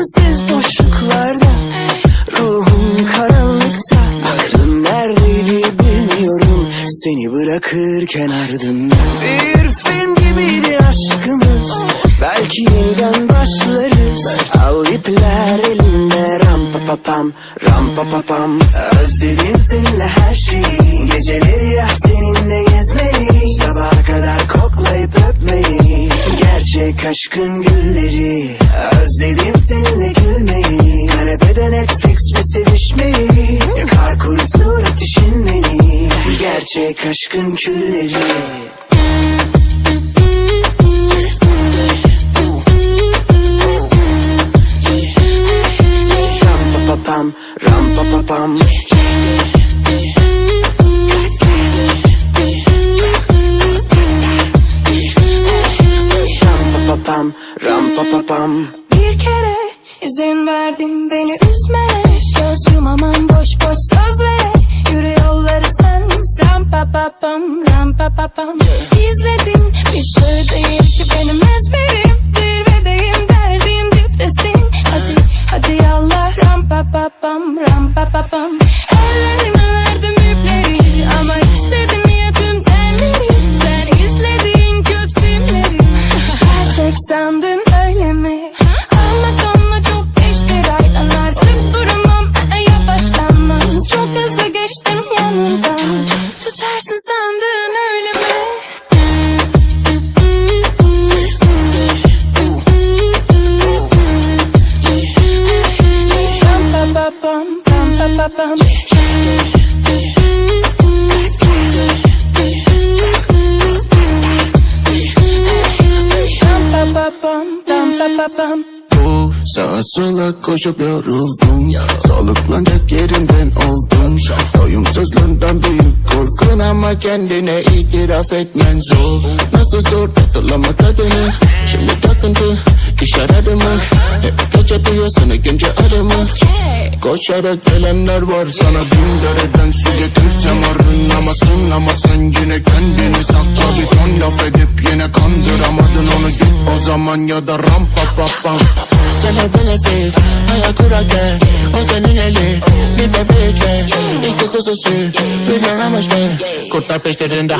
sensiz boşluklarda Ruhum karanlıkta. Aklın neredeydi bilmiyorum. Seni bırakırken ardından Bir film gibiydi aşkımız. Belki yeniden başlarız. Al ipler elimde. Ram pa pa pam Ram pa pa pam. Özledim seninle her şeyi. Geceleri ya seninle gezmeyi. Sabaha kadar koklayıp öpmeyi. Gerçek aşkın gülleri. Özledim seninle gülmeyi. Kanepede Netflix ve sevişmeyi? Yakar kurutur ateşin beni. Gerçek aşkın külleri. Ram pa pa pam, ram pa pa pam. Ram pa pa pam, Bir kere izin verdin beni üzmene Göz yumamam boş boş sözlere Yürü yolları sen. Ram pa pa pam ram pa pa pam. İzledin bir şey değil ki benim ezberim. Zirvedeyim derdin diptesin. Hadi hadi yallah. Ram pa pa pam ram pa pa pam. Ellerime pam. Bu sağa sola koşup yoruldum. Soluklanacak yerinden oldum. Doyumsuzluğundan büyük korkun ama kendine itiraf etmen zor. Nasıl zor hatırlama tadını Şimdi takıntı iş aradı mı? Hep duyuyorsun ikinci arımı Koşarak gelenler var sana bin dereden su getirsem arınamazsın Ama sen yine kendini sakla. Bir ton laf edip yine kandıramadın onu. Git o zaman ya da ram pa pa pam Sana benefit hayal kurarken o senin eli bir bebekle iki kuzusu bir amaçlı kurtlar peşlerinde